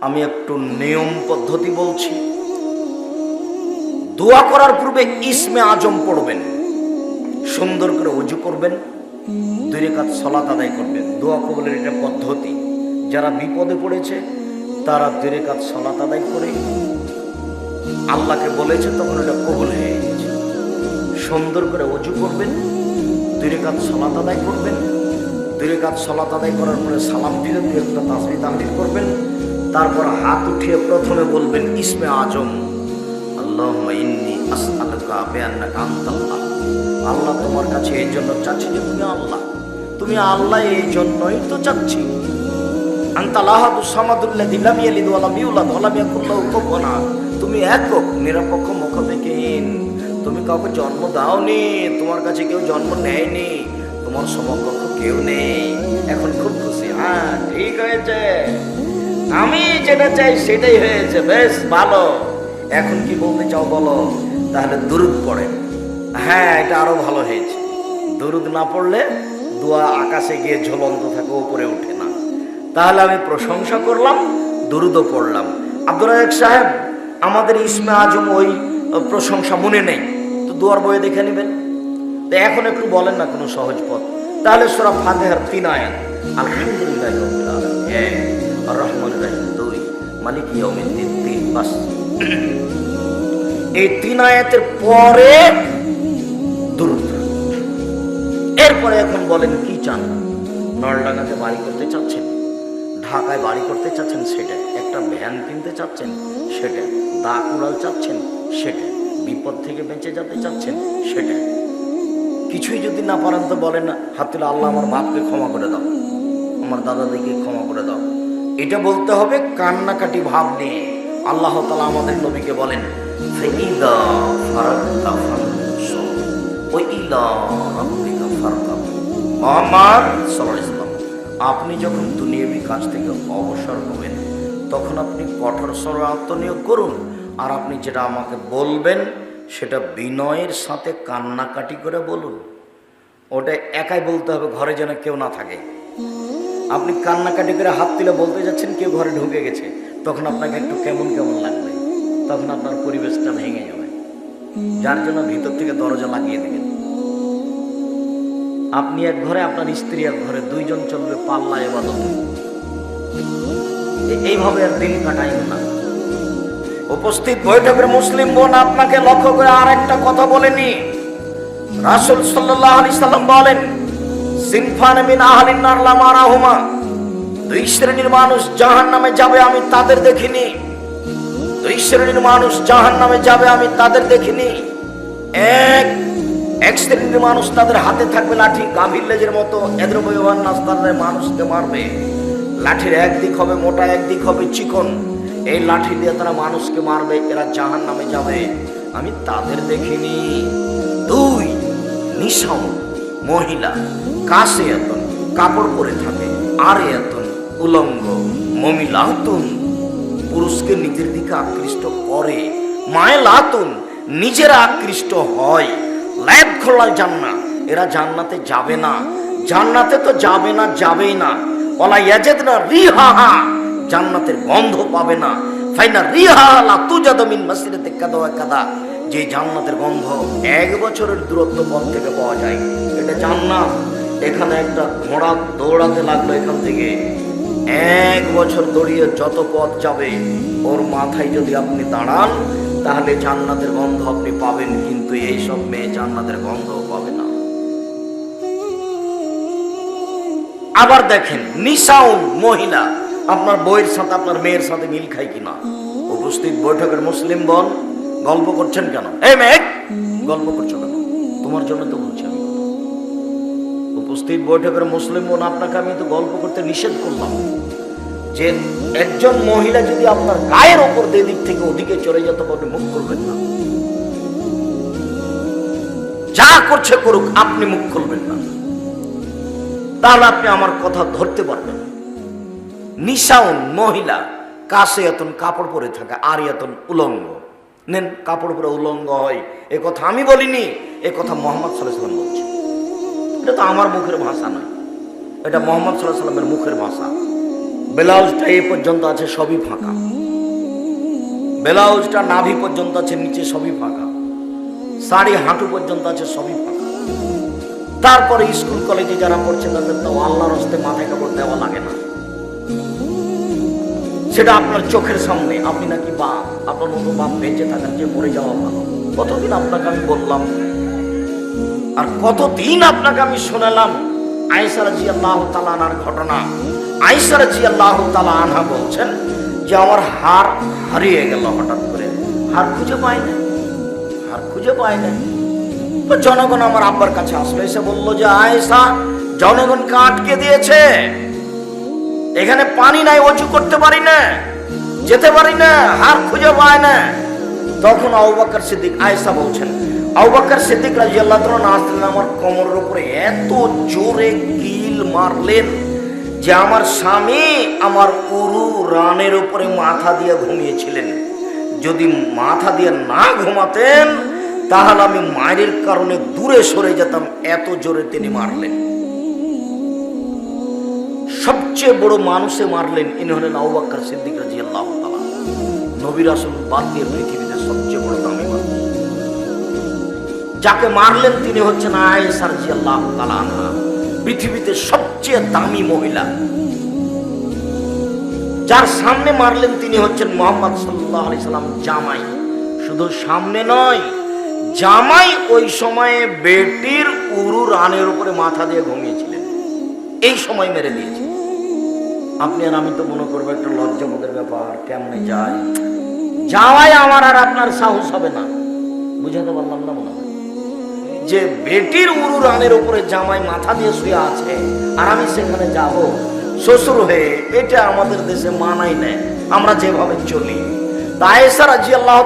আমি একটু নিয়ম পদ্ধতি বলছি। দোয়া করার পূর্বে ইসমে আজম পড়বেন। সুন্দর করে অজু করবেন। দুই রেখাত সলাত আদায় করবেন। দোয়া কবলের এটা পদ্ধতি। যারা বিপদে পড়েছে, তারা দুই রেখাত সলাত আদায় করে। আল্লাহকে বলেছে, তখন এটা কবল হয়ে গেছে। সুন্দর করে অজু করবেন। দুই রেখাত সলাত আদায় করবেন। দুই রেখাত সলাত আদায় করার পরে সালাম দিলে দুই একটা তাসবি তাহলিল করবেন। তারপর হাত উঠিয়ে প্রথমে বলবেন, ইসমে আজম আল্লাহ ইন্নি আসআলুকা বিআন্নাকা আনতাল্লাহ। আল্লাহ তোমার কাছে এই জন্য চাচ্ছি যে তুমি আল্লাহ। তুমি আল্লাহ এই জন্যই তো চাচ্ছি। তুমি একক, নিরপেক্ষ মুখবিহীন তুমি কাউকে জন্ম দাওনি, তোমার কাছে কেউ জন্ম নেয়নি, তোমার সমকক্ষ কেউ নেই। এখন খুব খুশি। হ্যাঁ ঠিক হয়েছে। আমি যেটা চাই সেটাই হয়েছে, বেশ ভালো। এখন কি বলতে চাও বলো? তাহলে দুরুদ পড়ে। হ্যাঁ এটা আরও ভালো হয়েছে। দুরুদ না পড়লে দোয়া আকাশে গিয়ে ঝুলন্ত থাকে, উপরে ওঠে না। তাহলে আমি প্রশংসা করলাম, দুরুদও পড়লাম। আব্দুল সাহেব, আমাদের ইসমে আজম ওই প্রশংসা মনে নেই। তো দুয়ার বইয়ে দেখে নেবেন। তো এখন একটু বলেন না কোনো সহজ পথ। তাহলে সোরা ফাতেহার তিন আয়াত। আলহামদুলিল্লাহ রাব্বিল মালিক ইয়াউমিদ্দিন তিন এই তিন আয়াতের পরে দুরুদ। এরপরে এখন বলেন, কি চান? নলডাঙ্গাতে বাড়ি করতে চাচ্ছেন? ঢাকায় বাড়ি করতে চাচ্ছেন সেটা একটা ভ্যান কিনতে চাচ্ছেন সেটা দা কুড়াল চাচ্ছেন সেটা বিপদ থেকে বেঁচে যেতে চাচ্ছেন সেটা কিছুই যদি না পারেন তো বলেন না হাত আল্লাহ, আমার বাপকে ক্ষমা করে দাও। আমার দাদাদিকে ক্ষমা করে দাও। এটা বলতে হবে কান্নাকাটি ভাব নিয়ে। আল্লাহ তালা আমাদের নবীকে বলেন। আমার আপনি যখন দুনিয়াবি কাজ থেকে অবসর হবেন তখন আপনি কঠোর স্বরে আত্মনিয়োগ করুন। আর আপনি যেটা আমাকে বলবেন, সেটা বিনয়ের সাথে কান্নাকাটি করে বলুন। ওটা একাই বলতে হবে, ঘরে যেন কেউ না থাকে। আপনি কান্নাকাটি করে হাত তুলে বলতে যাচ্ছেন, কেউ ঘরে ঢুকে গেছে। তখন আপনাকে একটু কেমন কেমন লাগবে? তখন আপনার পরিবেশটা ভেঙে যাবে। যার জন্য ভিতর থেকে দরজা লাগিয়ে দেবেন। আপনি এক ঘরে, আপনার স্ত্রী এক ঘরে, দুইজন চলবে পাল্লা এবাদত এইভাবে আর দিন কাটাইন না। উপস্থিত বৈঠকের মুসলিম বোন আপনাকে লক্ষ্য করে আর একটা কথা বলেনি। রাসূল সাল্লাল্লাহু আলাইহি সাল্লাম বলেন সিনফান মিন আহলিন নার লা মারাহুমা দুই শ্রেণির মানুষ জাহান্নামে যাবে, আমি তাদের দেখিনি। দুই শ্রেণির মানুষ জাহান্নামে যাবে, আমি তাদের দেখিনি। এক এক শ্রেণির মানুষ তাদের হাতে থাকবে লাঠি, গাভীর লেজের মতো। এদের বয়বান নাচ তাদের মানুষকে মারবে। লাঠির একদিক হবে মোটা, একদিক হবে চিকন। এই লাঠি দিয়ে তারা মানুষকে মারবে, এরা জাহান নামে যাবে। আমি তাদের দেখিনি। দুই, নিশাও। মহিলা, কাশে এতন, কাপড় পরে থাকে, আর এতন, উলঙ্গ মমিলাতুন পুরুষকে নিজের দিকে আকৃষ্ট করে মায়ে লাতুন নিজেরা আকৃষ্ট হয়। ল্যাব খোলা জান্না এরা জান্নাতে যাবে না। জান্নাতে তো যাবে না, যাবেই না। ওলা ইয়াজেদ না রিহাহা, জান্নাতের গন্ধ পাবে না। ফাইনা রিহা লা তুজাদ মিন মাসিরাতে কাদা ওয়া কাদা। যে জান্নাতের গন্ধ এক বছরের দূরত্ব পথ থেকে পাওয়া যায়। এটা জান্নাত। এখানে একটা ঘোড়া দৌড়াতে লাগল এখান থেকে। এক বছর দৌড়িয়ে যত পথ যাবে, ওর মাথায় যদি আপনি দাঁড়ান, তাহলে জান্নাতের গন্ধ আপনি পাবেন, কিন্তু এই সব মেয়ে জান্নাতের গন্ধ পাবে না। আবার দেখেন নিশাউন মহিলা, আপনার বইয়ের সাথে, আপনার মেয়ের সাথে মিল খায় কিনা? উপস্থিত বৈঠকের মুসলিম বল গল্প করছেন কেন? এই মেয়ে গল্প করছ কেন? তোমার জন্য তো বলছি আমি। উপস্থিত বৈঠকের মুসলিম বোন, আপনাকে আমি তো গল্প করতে নিষেধ করলাম। যে একজন মহিলা যদি আপনার গায়ের ওপর দিক থেকে ওদিকে চলে যেত আপনি মুখ করবেন না। যা করছে করুক, আপনি মুখ খুলবেন না। তাহলে আপনি আমার কথা ধরতে পারবেন নিশাউন মহিলা কাছে এতন কাপড় পরে থাকে আর এতন উলঙ্গ। নেন, কাপড় পরে উলঙ্গ হয়। এ কথা আমি বলিনি, এ কথা মোহাম্মদ সাল্লাহ সাল্লাম বলছে এটা তো আমার মুখের ভাষা নয় এটা মোহাম্মদ সাল্লাহ সাল্লামের মুখের ভাষা। ব্লাউজটা এ পর্যন্ত আছে সবই ফাঁকা। ব্লাউজটা নাভি পর্যন্ত আছে, নিচে সবই ফাঁকা। শাড়ি হাঁটু পর্যন্ত আছে, সবই ফাঁকা। তারপরে স্কুল কলেজে যারা পড়ছে তাদের তো আল্লাহর হস্তে মাথায় কাপড় দেওয়া লাগে না। সেটা আপনার চোখের সামনে, আপনি নাকি বাপ আপনার মতো বাপ বেঁচে থাকেন যে মরে যাওয়া ভালো। কতদিন আপনাকে আমি বললাম? আর কতদিন আপনাকে আমি শোনালাম? আইসার জি আল্লাহ তালানার ঘটনা। আইসার জি আল্লাহ তালা আনহা বলছেন যে আমার হার হারিয়ে গেল হঠাৎ করে। হার খুঁজে পাই না হার খুঁজে পাই না তো জনগণ আমার আব্বার কাছে আসলো, এসে বলল যে, আয়েশা, জনগণকে আটকে দিয়েছে। এখানে পানি নাই, অজু করতে পারি না, যেতে পারি না হার খুঁজে পায় না। তখন আউবাক্কর সিদ্দিক, আয়েশা বলছেন আউবাক্কর সিদ্দিক তাআলা আসলেন আমার কোমরের উপরে, এত জোরে কিল মারলেন যে আমার স্বামী আমার উরু রানের উপরে মাথা দিয়ে ঘুমিয়েছিলেন। যদি মাথা দিয়ে না ঘুমাতেন, তাহলে আমি মায়ের কারণে দূরে সরে যেতাম, এত জোরে তিনি মারলেন। সবচেয়ে বড় মানুষে মারলেন, ইনি হলেন আউবাক্কর সিদ্দিক রাজিয়াল্লাহু তাআলা। নবীর আসল বাদ দিয়ে পৃথিবীতে সবচেয়ে বড় দামি মানুষ। যাকে মারলেন তিনি হচ্ছেন রাদিয়াল্লাহু তাআলা আনহা। পৃথিবীতে সবচেয়ে দামি মহিলা। যার সামনে মারলেন তিনি হচ্ছেন মোহাম্মদ সাল্লাল্লাহু আলাইহি সাল্লাম, জামাই। শুধু সামনে নয়, জামাই ওই সময়ে বেটির উরু রানের উপরে মাথা দিয়ে ঘুমিয়েছিলেন। এই সময় মেরে দিয়েছে আপনি আর আমি তো মনে করব একটা লজ্জাবোধের ব্যাপার, কেমনে যায়? যাওয়াই আমার আর আপনার সাহস হবে না। বুঝাতে পারলাম না মনে যে বেটির উরু রানের উপরে জামাই মাথা দিয়ে শুয়ে আছে, আর আমি সেখানে যাব, শ্বশুর হয়ে এটা আমাদের দেশে মানাই নেয়, আমরা যেভাবে চলি। তাই সারা জি আল্লাহ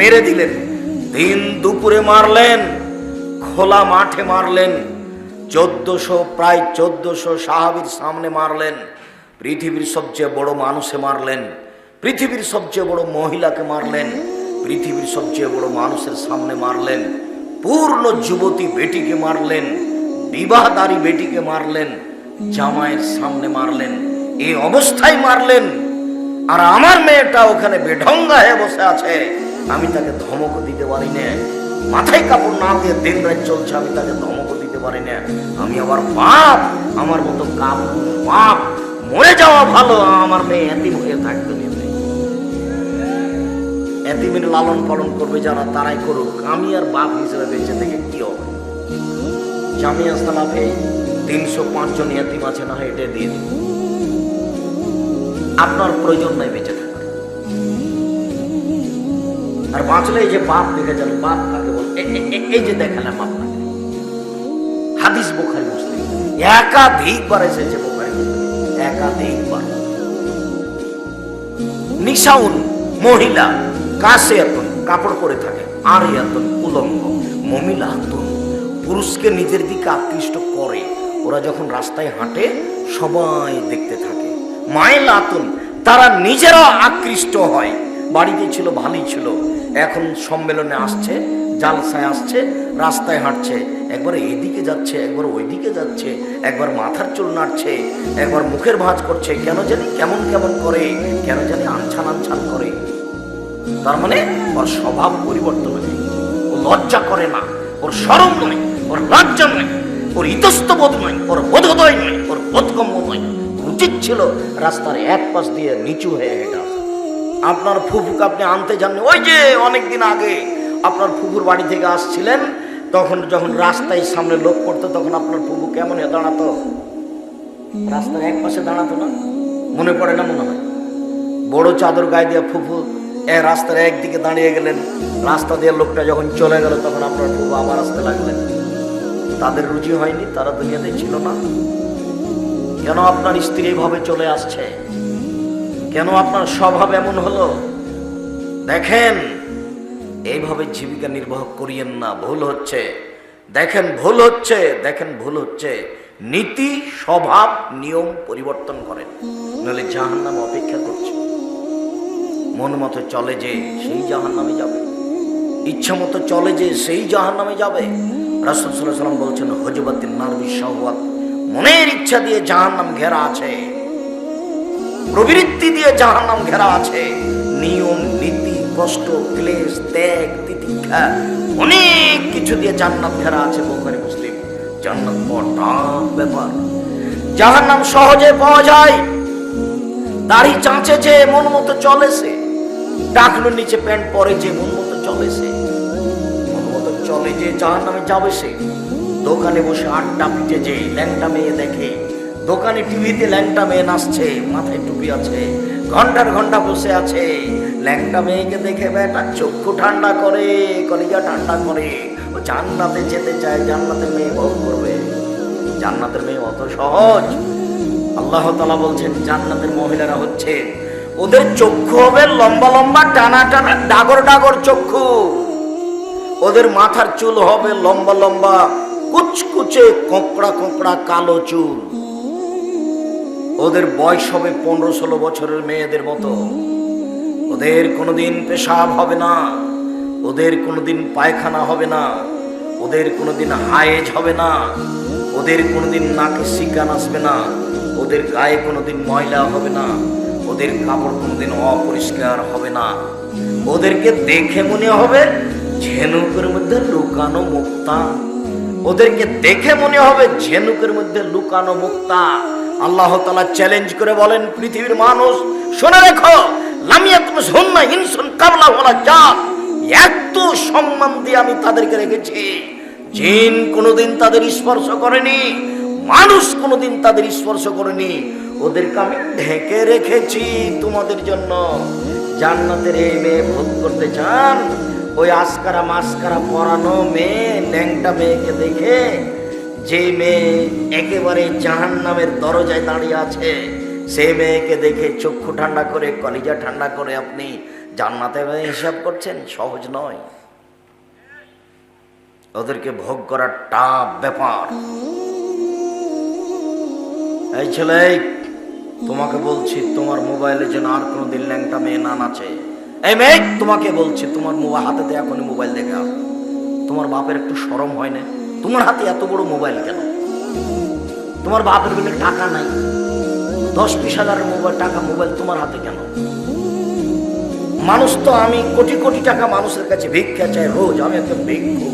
মেরে দিলেন। দিন দুপুরে মারলেন, খোলা মাঠে মারলেন, চোদ্দশো, প্রায় চোদ্দশো সাহাবির সামনে মারলেন। পৃথিবীর সবচেয়ে বড় মানুষে মারলেন। পৃথিবীর সবচেয়ে বড় মহিলাকে মারলেন। পৃথিবীর সবচেয়ে বড় মানুষের সামনে মারলেন। পূর্ণ যুবতী বেটিকে মারলেন। বিবাহদারী বেটিকে মারলেন। জামাইয়ের সামনে মারলেন। এই অবস্থায় মারলেন। আর আমার মেয়েটা ওখানে বেঢঙ্গা হয়ে বসে আছে। আমি তাকে ধমক দিতে পারি না। মাথায় কাপড় না দিয়ে দিন রাত চলছে, আমি তাকে ধমক দিতে পারি না। আমি আমার বাপ, আমার মতো কাপ বাপ। মরে যাওয়া ভালো, আমার মেয়ে এতিম হয়ে থাকবে এতিমের লালন পালন করবে যারা, তারাই করুক। আমি আর বাপ হিসেবে বেঁচে থেকে কি হবে? জামিয়া সালাফে তিনশো পাঁচজন এতিম আছে না দিয়ে দিন। আপনার প্রয়োজন নাই বেঁচে থাকার আর বাঁচলে যে বাপ দেখে যান, বাপ কাকে বল? এই যে দেখালাম আপনাকে। হাদিস বোখারি মুসলিম। একাধিকবার এসেছে নিশাউন মহিলা কাশে এতন কাপড় পরে থাকে, আর এতন উলঙ্গ, মমিলা হাতুন পুরুষকে নিজের দিকে আকৃষ্ট করে, ওরা যখন রাস্তায় হাঁটে, সবাই দেখতে থাকে। মায়ের আতুন তারা নিজেরাও আকৃষ্ট হয়। বাড়িতে ছিল, ভালোই ছিল। এখন সম্মেলনে আসছে, জালসায় আসছে, রাস্তায় হাঁটছে। একবার এদিকে যাচ্ছে, একবার ওইদিকে যাচ্ছে, একবার মাথার চুল নাড়ছে, একবার মুখের ভাঁজ করছে, কেন জানি কেমন কেমন করে, কেন জানি আনছান আনছান করে। তার মানে ওর স্বভাব পরিবর্তন হয়ে ও লজ্জা করে না, ওর সরম নয়, ওর লজ্জা নয়, ওর ইতস্তবোধ নয়, ওর বোধোদয় নয়, ওর বোধগম্য নয়। উচিত ছিল রাস্তার এক পাশ দিয়ে নিচু হয়ে হেঁটে আপনার ফুফুকে আপনি আনতে যাননি। ওই যে অনেক দিন আগে আপনার ফুফুর বাড়ি থেকে আসছিলেন তখন যখন রাস্তায় সামনে লোক পড়তো, তখন আপনার ফুফু কেমন হয়ে দাঁড়াতো? রাস্তার এক পাশে দাঁড়াতো না? মনে পড়ে না মনে হয়? বড় চাদর গায়ে দিয়ে ফুফু এ রাস্তার একদিকে দাঁড়িয়ে গেলেন। রাস্তা দিয়ে লোকটা যখন চলে গেল, তখন আপনার ফুফু আবার আসতে লাগলেন। তাদের রুচি হয়নি, তারা দুনিয়াতে ছিল না। কেন আপনার স্ত্রী এইভাবে চলে আসছে? কেন আপনার স্বভাব এমন হলো? দেখেন এইভাবে জীবিকা নির্বাহ করিয়েন না, ভুল হচ্ছে। দেখেন ভুল হচ্ছে, দেখেন ভুল হচ্ছে। নীতি, স্বভাব, নিয়ম পরিবর্তন করেন। নইলে জাহান নামে অপেক্ষা করছে। মন মতো চলে যে সেই জাহান নামে যাবে। ইচ্ছা মতো চলে যে সেই জাহান নামে যাবে। রাসুল সাল্লাম বলছেন হজবতিন নারবি শাহওয়াত, মনের ইচ্ছা দিয়ে জাহান নাম ঘেরা আছে। প্রবৃত্তি দিয়ে জাহান্নাম ঘেরা আছে। নিয়ম কষ্ট, ক্লেশ, ত্যাগ, তিতিক্ষা, অনেক কিছু দিয়ে জান্নাত ঘেরা আছে বোখারি মুসলিম। জান্নাত বড় টাফ ব্যাপার। নাম সহজে পাওয়া যায়। দাড়ি চাঁচে যে মন মতো চলেছে ডাকলো নিচে প্যান্ট পরে যে মন মতো চলে সে। মন মতো চলে যে যার নামে যাবে সে। দোকানে বসে আড্ডা পিটে যে ল্যাংটা মেয়ে দেখে। দোকানে টিভিতে ল্যাংটা মেয়ে নাচছে, মাথায় টুপি আছে, ঘণ্টার ঘণ্টা বসে আছে। ল্যাংটা মেয়েকে দেখে বেটা চক্ষু ঠান্ডা করে, কলিজা ঠান্ডা করে। ও জান্নাতে যেতে চায়, জান্নাতে মেয়ে ভোগ করবে। জান্নাতের মেয়ে অত সহজ। আল্লাহ তালা বলছেন, জান্নাতের মহিলারা হচ্ছে ওদের চক্ষু হবে লম্বা লম্বা, টানা টানা, ডাগর ডাগর চক্ষু। ওদের মাথার চুল হবে লম্বা লম্বা, কুচকুচে কোঁকড়া কোঁকড়া কালো চুল। ওদের বয়স হবে পনেরো ষোলো বছরের মেয়েদের মতো। ওদের কোনোদিন পেশাব হবে না, ওদের কোনোদিন পায়খানা হবে না, ওদের কোনোদিন হায়েজ হবে না, ওদের কোনোদিন নাকে শিকান আসবে না, ওদের গায়ে কোনোদিন ময়লা হবে না, ওদের কাপড় কোনোদিন অপরিষ্কার হবে না। ওদেরকে দেখে মনে হবে ঝেনুকের মধ্যে লুকানো মুক্তা। ওদেরকে দেখে মনে হবে ঝেনুকের মধ্যে লুকানো মুক্তা। আল্লাহ তালা চ্যালেঞ্জ করে বলেন, পৃথিবীর মানুষ, শুনে রেখো। সম্মান দিয়ে আমি তাদেরকে রেখেছি। তাদের স্পর্শ করেনি, মানুষ তাদের স্পর্শ করেনি। ওদেরকে আমি ঢেকে রেখেছি তোমাদের জন্য। জান্নাতের এই মেয়ে ভোগ করতে চান, ওই আস্কারা মাস্কারা পরানো মেয়ে ল্যাংটা মেয়েকে দেখে যে মেয়ে একেবারে জাহান নামের দরজায় দাঁড়িয়ে আছে। সেই মেয়েকে দেখে চক্ষু ঠান্ডা করে, কলিজা ঠান্ডা করে আপনি জান্নাতে হিসাব করছেন? সহজ নয়। ওদেরকে ভোগ করার টাপ ব্যাপার। এই ছেলে তোমাকে বলছি, তোমার মোবাইলে যেন আর কোনো দিন ল্যাংটা মেয়ে না নাচে। এই মেয়ে, তোমাকে বলছি, তোমার মোবাইল হাতে এখনই মোবাইল দেখে তোমার বাপের একটু সরম হয় না? তোমার হাতে এত বড় মোবাইল কেন? তোমার বাপের বলে টাকা নাই। দশ বিশ হাজারের মোবাইল টাকা মোবাইল তোমার হাতে কেন? মানুষ তো আমি কোটি কোটি টাকা মানুষের কাছে ভিক্ষা চাই রোজ, আমি একটা ভিক্ষু।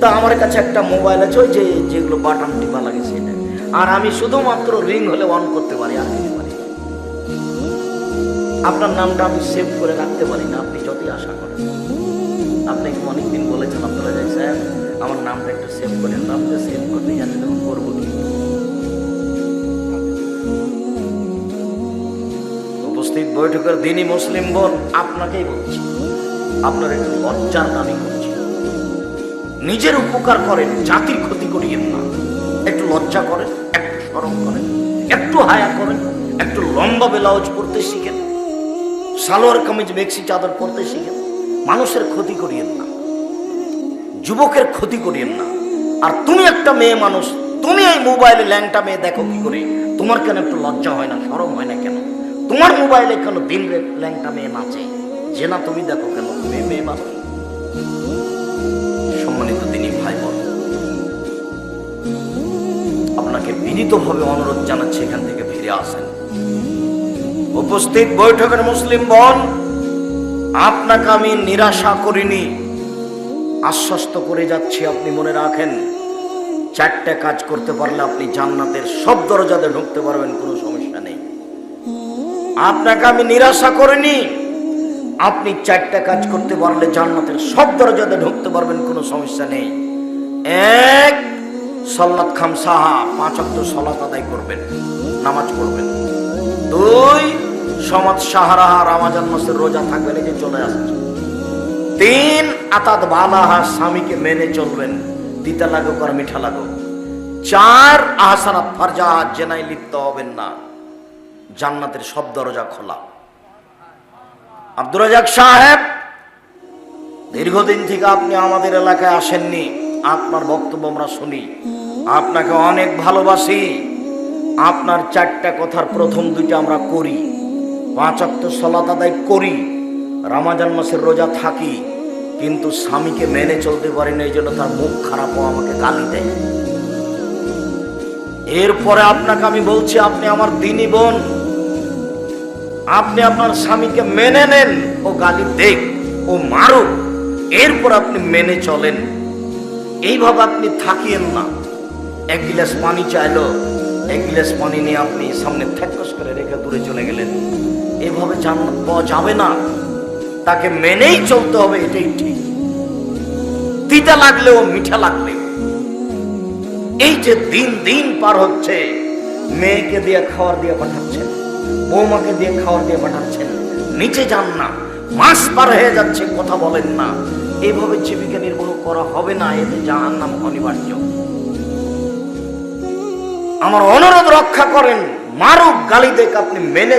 তা আমার কাছে একটা মোবাইল আছে, ওই যে যেগুলো বাটন টিপা লাগে সেটা। আর আমি শুধুমাত্র রিং হলে অন করতে পারি, আর কিছু পারি আপনার নামটা আমি সেভ করে রাখতে পারি না, আপনি যতই আশা করেন। আপনি অনেকদিন বলেছেন, আপনারা যাই, স্যার, আমার নামটা একটু সেভ করেন, নামটা সেভ বৈঠকের দিনই মুসলিম বোন আপনাকেই বলছি। আপনার একটু লজ্জার দাবি করছি। নিজের উপকার করেন, জাতির ক্ষতি করিয়েন না। একটু লজ্জা করেন, একটু সরম করেন, একটু হায়া করেন, একটু লম্বা ব্লাউজ পরতে শিখেন। সালোয়ার কামিজ মেক্সি চাদর পরতে শিখেন। মানুষের ক্ষতি করিয়েন না। যুবকের ক্ষতি করিয়েন না। আর তুমি একটা মেয়ে মানুষ, তুমি এই মোবাইলে ল্যাংটা মেয়ে দেখো কি করে? তোমার কেন একটু লজ্জা হয় না, সরম হয় না কেন? তোমার মোবাইলে কেন দিন ল্যাংটা মেয়ে নাচে যে না তুমি দেখো কেন? তুমি মেয়ে মানুষ সম্মানিত তিনি ভাই বোন আপনাকে বিনীতভাবে অনুরোধ জানাচ্ছি এখান থেকে ফিরে আসেন। উপস্থিত বৈঠকের মুসলিম বোন, আপনাকে আমি নিরাশা করিনি, আশ্বস্ত করে যাচ্ছি, আপনি মনে রাখেন, চারটে কাজ করতে পারলে আপনি জান্নাতের সব দরজাতে ঢুকতে পারবেন, কোনো সময় আপনাকে আমি নিরাশা করিনি। আপনি চারটা কাজ করতে পারলে জান্নাতের সব দরজাতে ঢুকতে পারবেন, কোনো সমস্যা নেই। এক, সল্লাত খাম সাহা, পাঁচ অক্ট সলাত আদায় করবেন, নামাজ পড়বেন। দুই, সমাজ সাহারাহা রামাজান মাসের রোজা থাকবেন এই যে চলে আসছে তিন, আতাত বালাহা, স্বামীকে মেনে চলবেন, তিতা লাগুক আর মিঠা লাগুক। চার, আহসানাত ফারজা জেনাই লিপ্ত হবেন না। জান্নাতের সব দরজা খোলা। আব্দুর রাজাক সাহেব, দীর্ঘদিন থেকে আপনি আমাদের এলাকায় আসেননি। আপনার বক্তব্য আমরা শুনি। আপনাকে অনেক ভালোবাসি। আপনার চারটা কথার প্রথম দুইটা আমরা করি। পাঁচ অক্ট সলাত আদায় করি। রামাজান মাসের রোজা থাকি। কিন্তু স্বামীকে মেনে চলতে পারি না, এই জন্য তার মুখ খারাপ ও আমাকে গালি দেয়। এরপরে আপনাকে আমি বলছি, আপনি আমার দিনী বোন। আপনি আপনার স্বামীকে মেনে নেন, ও গালি দেখ, ও মারুক, এরপর আপনি মেনে চলেন। এইভাবে আপনি থাকিয়েন না। এক গিলাস পানি চাইলো, এক গিলাস পানি নিয়ে আপনি সামনে থ্যাকস করে রেখে দূরে চলে গেলেন। এভাবে জান্নাত পাওয়া যাবে না। তাকে মেনেই চলতে হবে, এটাই ঠিক। তিতা লাগলেও মিঠা লাগবে এই যে দিন দিন পার হচ্ছে, মেয়েকে দিয়ে খাওয়ার দিয়ে পাঠাচ্ছেন। বৌমাকে দিয়ে খাওয়ার দিয়ে পাঠাচ্ছেন। নিচে যান না মাস পার হয়ে যাচ্ছে, কথা বলেন না। এইভাবে জীবিকা নির্বাহ করা হবে না, এতে জাহান নাম অনিবার্য। আমার অনুরোধ রক্ষা করেন, মারুক গালি দেখ, আপনি মেনে